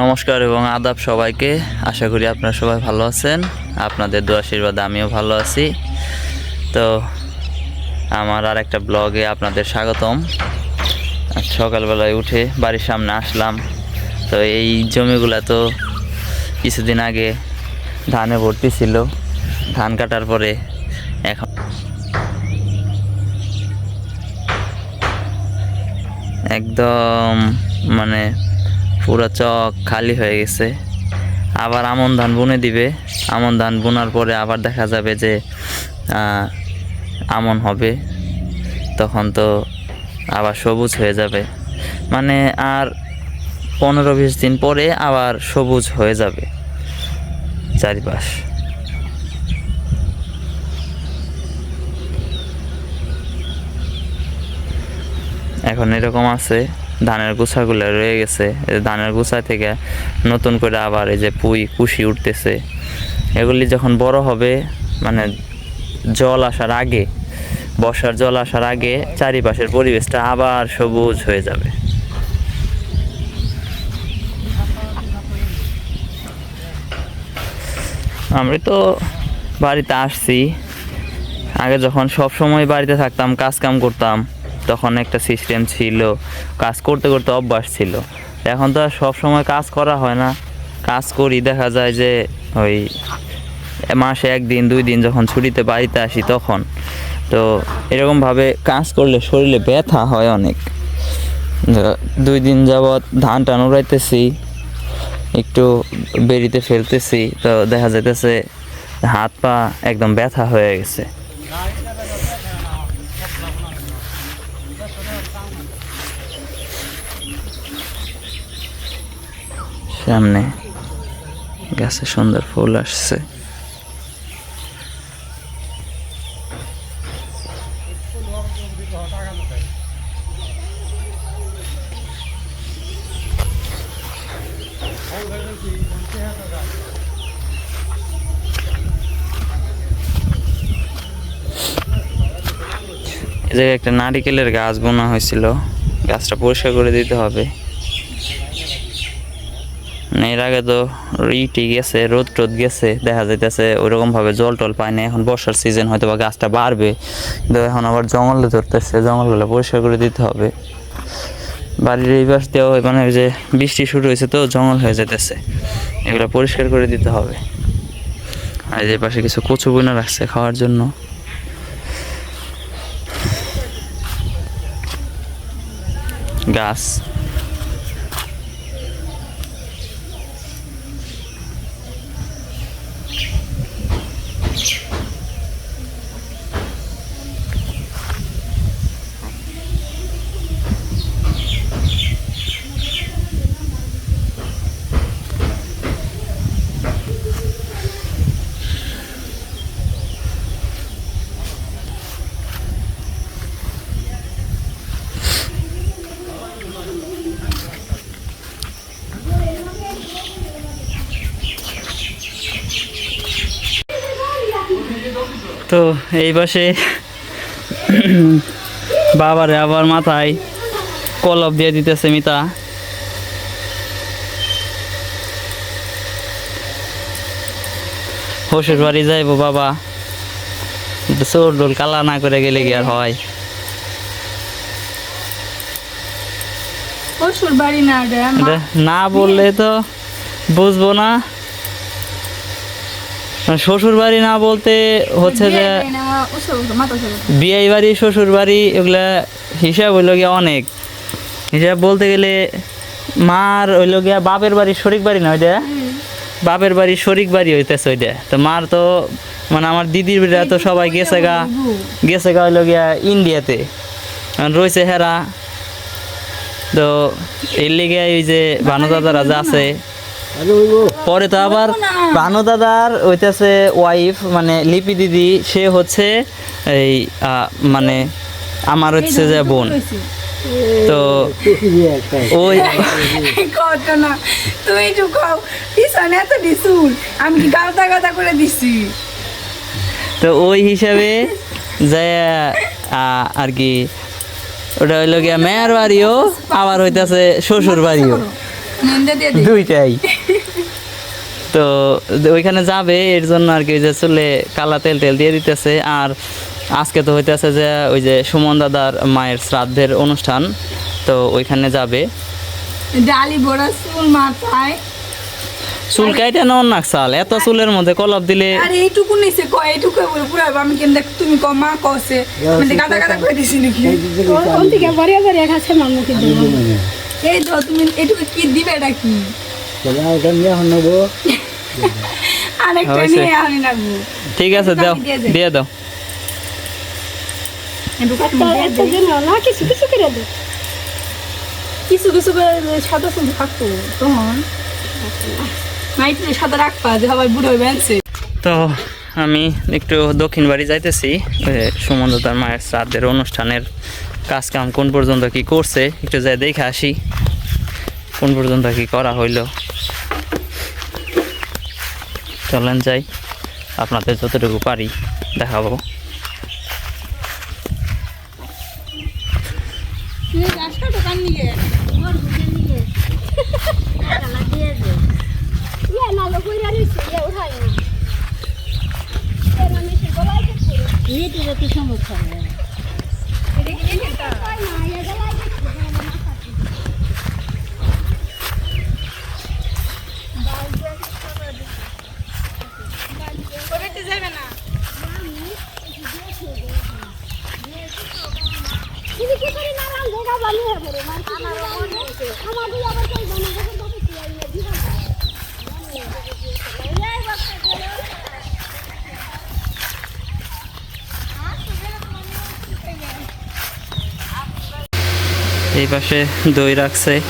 নমস্কার এবং আদাব সবাইকে। আশা করি আপনারা সবাই ভালো আছেন। আপনাদের দু আশীর্বাদে আমিও ভালো আছি। তো আমার আর একটা ব্লগে আপনাদের স্বাগতম। সকালবেলায় উঠে বাড়ির সামনে আসলাম। তো এই জমিগুলো তো কিছুদিন আগে ধানে ভর্তি ছিল। ধান কাটার পরে এখন একদম মানে পুরো চক খালি হয়ে গেছে। আবার আমন ধান বুনে দিবে। আমন ধান বোনার পরে আবার দেখা যাবে যে আমন হবে। তখন তো আবার সবুজ হয়ে যাবে। মানে আর পনেরো বিশ দিন পরে আবার সবুজ হয়ে যাবে চারিপাশ। এখন এরকম আছে। ধানের গুছাগুলো রয়ে গেছে। ধানের গুছা থেকে নতুন করে আবার এই যে পুই, কুশি উঠতেছে। এগুলি যখন বড় হবে মানে জল আসার আগে, বর্ষার জল আসার আগে চারিপাশের পরিবেশটা আবার সবুজ হয়ে যাবে। আমি তো বাড়িতে আসছি। আগে যখন সব সময় বাড়িতে থাকতাম কাজ কাম করতাম তখন একটা সিস্টেম ছিল, কাজ করতে করতে অভ্যাস ছিল। এখন তো আর সব সময় কাজ করা হয় না। কাজ করি, দেখা যায় যে ওই মাসে একদিন, দুই দিন যখন ছুটিতে বাড়িতে আসি তখন। তো এরকমভাবে কাজ করলে শরীরে ব্যথা হয় অনেক। দুই দিন যাবৎ ধান টান উড়াইতেছি, একটু বেরিতে ফেলতেছি, তো দেখা যাইতেছে হাত পা একদম ব্যথা হয়ে গেছে। সামনে গাছে সুন্দর ফুল আসছে। জায়গায় একটা নারিকেলের গাছ বোনা হয়েছিল। গাছটা পরিষ্কার করে দিতে হবে। এর আগে তো রিটি গেছে রোদ টোদ গেছে, দেখা যাইতেছে ওইরকম ভাবে জল টল পায় না এখন বর্ষার সিজন হয়তো বা গাছটা বাড়বে, কিন্তু এখন আবার জঙ্গলে ধরতেছে, জঙ্গলগুলো পরিষ্কার করে দিতে হবে। বাড়ির এই পাশ দিয়েও মানে যে বৃষ্টি শুরু হয়েছে তো জঙ্গল হয়ে যেতেছে এগুলো পরিষ্কার করে দিতে হবে। আর এই যে পাশে কিছু কচু বইনা রাখছে খাওয়ার জন্য। গাছ। তো এই পাশে বাবারে আবার মাথায় কলপ দিয়ে দিতেছে মিতা। শ্বশুর বাড়ি যাইবো বাবা। চোর ডোল কালা না করে গেলে কি আর হয়? না বললে তো বুঝব না। শ্বশুর বাড়ি না বলতে হচ্ছে যে বিয়ে বাড়ি শ্বশুর বাড়ি এগুলা হিসাব হইল গিয়া অনেক। হিসাব বলতে গেলে মার হইল গিয়া বাপের বাড়ি শরিক বাড়ি না ওইটা বাপের বাড়ি শরিক বাড়ি হইতেছে ওইটা তো মার তো মানে আমার দিদির বিরা তো সবাই গেছে গা গেছে গা হইল গিয়া ইন্ডিয়াতে। রয়েছে হেরা। তো এর লেগে ওই যে ভানু দাদারা যা আছে পরে তো আবার ভানু দাদার হইতেছে ওয়াইফ মানে লিপি দিদি সে হচ্ছে এই মানে আমার হচ্ছে যে বোন। তো ওই কত না পিছনে দিছুন আমি কি গাদা গাদা করে দিছি? তো ওই হিসাবে যে আর কি ওটা হইল গিয়া মেয়ের বাড়িও আবার হইতাছে শ্বশুর বাড়িও। দুইটাই। তো ওইখানে যাবে এর জন্য আর কি ওই যে চলে কালা তেল তেল দিয়ে দিতেছে। আর আজকে তো হইতেছে যে ওই যে সুমন দাদার মায়ের শ্রাদ্ধের অনুষ্ঠান তো ওইখানে যাবে। ডালি বড়া চুল মাথায়। চুল কাইটা নেওয়ার না চাল এত চুলের মধ্যে কলপ দিলে আর এইটুকু নিছে ক এইটুকু বলে পুরো আমি কেন দেখ তুমি ক মা কসে মানে গাদা গাদা করে দিছি নাকি? অন্তিকে বড়িয়া বড়িয়া খাচ্ছে মামুকে দিব? এই তো তুমি এইটুকু কি দিবে এটা কি? আরেকটা হয়েছে। নিয়ে আমি ঠিক আছে একটু দাও দিয়ে দাও। তো এত দিন না কিছু কিছু করে দে। কিছু কিছু করে সাদা চুল থাকতো তখন নাইট সাদা রাখবা যে সবাই বুড়ো তো আমি একটু দক্ষিণ বাড়ি যাইতেছি সুমন্ত তার মায়ের শ্রাদ্ধের অনুষ্ঠানের কাজ কাম কোন পর্যন্ত কি করছে একটু যাই দেখে আসি কোন পর্যন্ত কি করা হইল। চলেন যাই। আপনাদের যতটুকু পারি দেখাবো। ইয়ে না লোক কইরা নিছে ইয়ে উঠাই না এর মানে সে গলায় কিছু এই তো তো সমস্যা না কই না ইয়ে গলায় কিছু যাবে না কিন্তু কি করি না রাম জায়গা বানিয়ে পড়ে মানে আমার আমার দুই আবার কই বানিয়ে যখন বাকি কি আইলে দিবা এই পাশে দই রাখছে।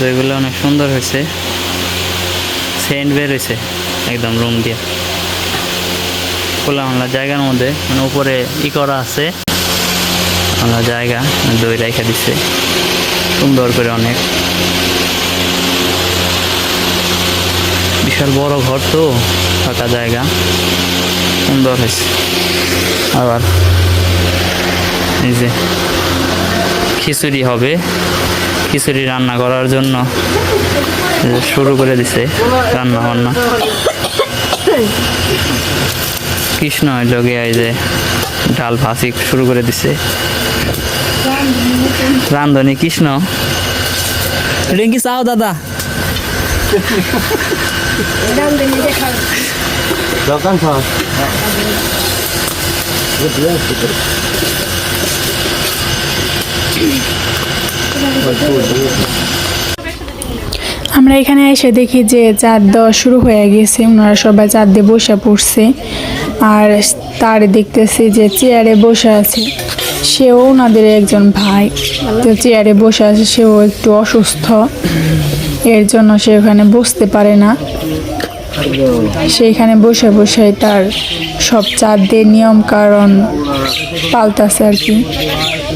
দইগুলো অনেক সুন্দর হয়েছে। সেন্ট বের হয়েছে একদম রুম দিয়ে। খোলা খোলামেলা জায়গার মধ্যে মানে উপরে ই করা আছে। খোলা জায়গা দই রেখে দিচ্ছে সুন্দর করে অনেক। বিশাল বড় ঘর তো, ফাঁকা জায়গা। সুন্দর হয়েছে। আবার এই যে খিচুড়ি হবে। খিচুড়ি রান্না করার জন্য শুরু করে দিছে রান্না বান্না। কৃষ্ণ হইল গিয়ে এই যে ডাল ভাসি শুরু করে দিছে। রান্ধনি কৃষ্ণ। রিঙ্কি চাও দাদা? দোকান সব আমরা এখানে এসে দেখি যে চাঁদ দেওয়া শুরু হয়ে গেছে। ওনারা সবাই চাঁদ দিয়ে বসে পড়ছে। আর তার দেখতেছি যে চেয়ারে বসে আছে। সেও ওনাদের একজন ভাই। তো চেয়ারে বসে আছে, সেও একটু অসুস্থ। এর জন্য সে ওখানে বসতে পারে না। সেইখানে বসে বসে তার সব চাঁদের নিয়ম কারণ পাল্টাছে আর কি।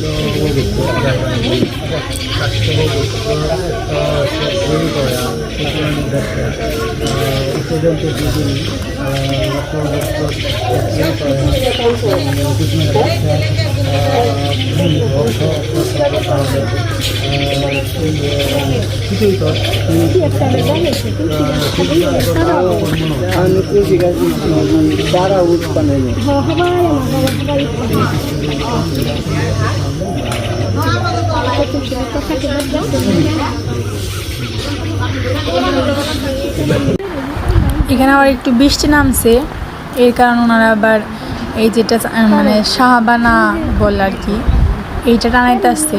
কৃষ্ণপক্ষে পর্যন্ত দুদিন কিছুই তো এখানে আবার একটু বৃষ্টি নামছে, এর কারণ ওনারা আবার এই যেটা মানে সাহাবানা বল আর কি, এইটা টানাইতে আসছে।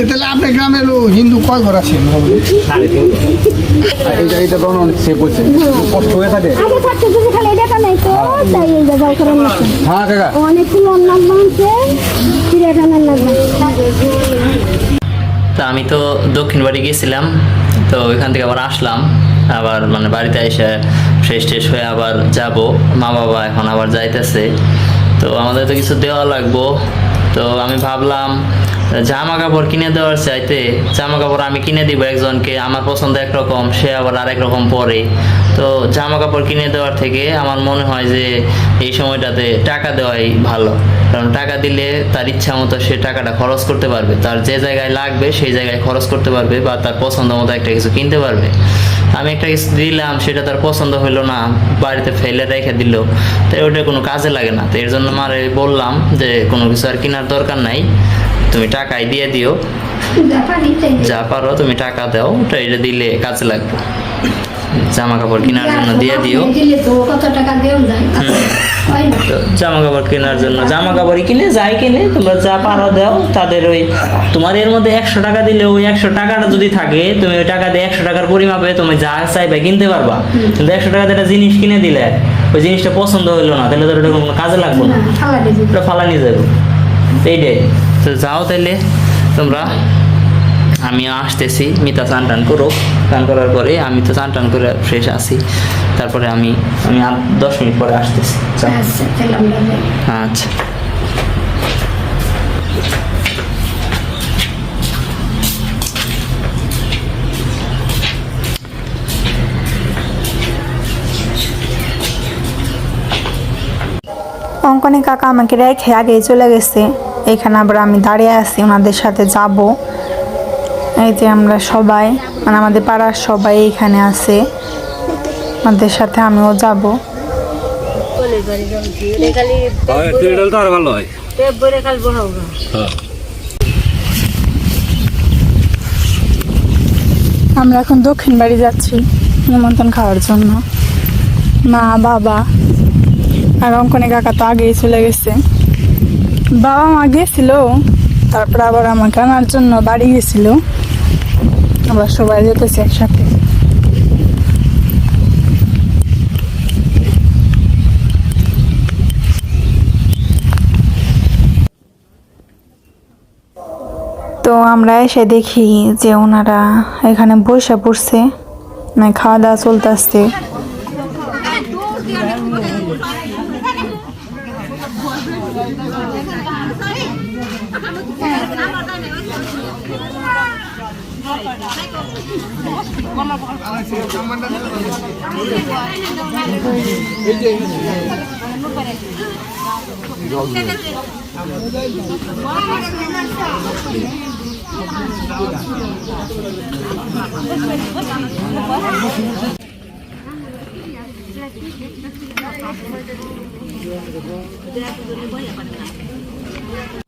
তাহলে আপনার গ্রামের লো হিন্দু কয় ঘর আছে? অনেক সে করছে কষ্ট হয়ে থাকে। হ্যাঁ। কাকা। চিড়িয়াখানার নাম তা আমি তো দক্ষিণ বাড়ি গেছিলাম। তো ওইখান থেকে আবার আসলাম। আবার মানে বাড়িতে এসে ফ্রেশ ট্রেশ হয়ে আবার যাব। মা বাবা এখন আবার যাইতেছে। তো আমাদের তো কিছু দেওয়া লাগবো। তো আমি ভাবলাম জামা কাপড় কিনে দেওয়ার চাইতে জামা কাপড় আমি কিনে দিব একজনকে, আমার পছন্দ একরকম, সে আবার আরেক রকম পরে। তো জামা কাপড় কিনে দেওয়ার থেকে আমার মনে হয় যে এই সময়টাতে টাকা দেওয়াই ভালো। কারণ টাকা দিলে তার ইচ্ছা মতো সে টাকাটা খরচ করতে পারবে। তার যে জায়গায় লাগবে, সেই জায়গায় খরচ করতে পারবে বা তার পছন্দ মতো একটা কিছু কিনতে পারবে। আমি একটা কিছু দিলাম সেটা তার পছন্দ হলো না বাড়িতে ফেলে রেখে দিল। তো ওটা কোনো কাজে লাগে না। তো এর জন্য মারে বললাম যে কোনো কিছু আর কেনার দরকার নাই তুমি টাকাই দিয়ে দিও। যা পারো তুমি টাকা দাও ওটা এটা দিলে কাজে লাগবে। জামা কাপড় কেনার জন্য দিয়ে দিও। কত টাকা দেওয়া যায়। তো জামা কাপড় কেনার জন্য। জামা কাপড় কিনে যাই কিনে তোমরা যা পারো দাও। তাদের ওই তোমার এর মধ্যে একশো টাকা দিলে ওই একশো টাকাটা যদি থাকে তুমি ওই টাকা দিয়ে একশো টাকার পরিমাপে তুমি যা চাইবে কিনতে পারবা। কিন্তু একশো টাকা দিয়ে একটা জিনিস কিনে দিলে ওই জিনিসটা পছন্দ হইল না তাহলে তো ওটা কোনো কাজে লাগবে না। ওটা ফালা নিয়ে যাব। এইটাই। তো যাও তাহলে তোমরা আমি আসতেছি মিতা চান টান করো চান করার পরে আমি তো চান টান করে ফ্রেশ আসি তারপরে আমি আমি আর দশ মিনিট পরে আসতেছি। আচ্ছা যাই। আচ্ছা। অঙ্কনে কাকা আমাকে রেখে আগে চলে গেছে। এখানে আবার আমি দাঁড়িয়ে আছি ওনাদের সাথে যাব। এই যে আমরা সবাই মানে আমাদের পাড়ার সবাই এখানে আছে। আমাদের সাথে আমিও যাব। ভালো হয়। আমরা এখন দক্ষিণ বাড়ি যাচ্ছি নিমন্ত্রণ খাওয়ার জন্য। মা বাবা আর অঙ্কনে কাকা তো আগেই চলে গেছে। বাবা মা গেছিল তারপর আবার আমাকে আনার জন্য বাড়ি গেছিল। আবার সবাই যেতেছে একসাথে। তো আমরা এসে দেখি যে ওনারা এখানে বসে পড়ছে মানে খাওয়া দাওয়া Gracias.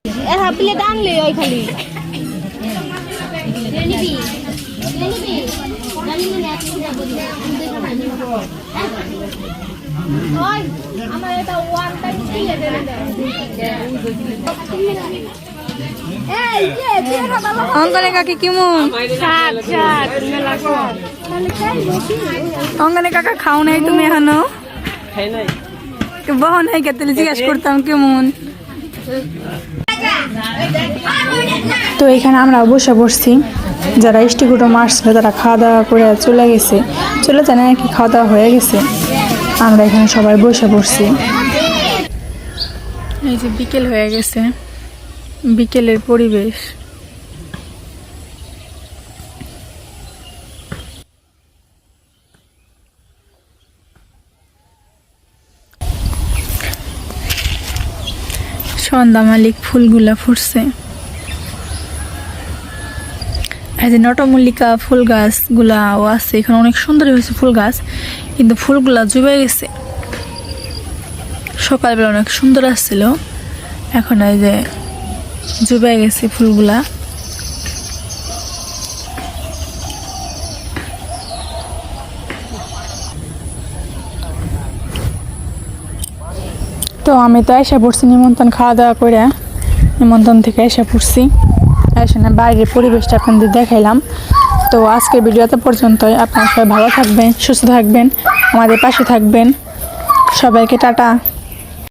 হাফ প্লেট আনলে ওই খালি। আমার এটা ওয়ান টাইম দিয়ে দে এই যে চেহারা ভালো অঙ্কনে কাকি কেমন? অঙ্কনে কাকা খাও নাই তুমি এখনও? বহন নাই কে জিজ্ঞাসা করতাম কেমন? তো এখানে আমরা বসে পড়ছি। যারা ইষ্টিকুটো মারছিল তারা খাওয়া দাওয়া করে চলে গেছে, চলে জানে নাকি খাওয়া দাওয়া হয়ে গেছে? আমরা এখানে সবাই বসে পড়ছি। এই যে বিকেল হয়ে গেছে। বিকেলের পরিবেশ। সন্ধ্যা মালিক ফুলগুলা ফুটছে। এই যে নটমল্লিকা ফুল গাছগুলাও আছে, এখানে অনেক সুন্দর হয়েছে ফুল গাছ কিন্তু ফুলগুলা জুবে গেছে। সকালবেলা অনেক সুন্দর আসছিল, এখন এই যে জুবে গেছে ফুলগুলা। তো আমি তো এসে পড়ছি, নিমন্ত্রণ খাওয়া দাওয়া করে নিমন্ত্রণ থেকে এসে পড়ছি। না বাইরের পরিবেশটা আপনাদের দেখাইলাম। তো আজকের ভিডিওতে পর্যন্তই। আপনারা সবাই ভালো থাকবেন, সুস্থ থাকবেন, আমাদের পাশে থাকবেন। সবাইকে টাটা।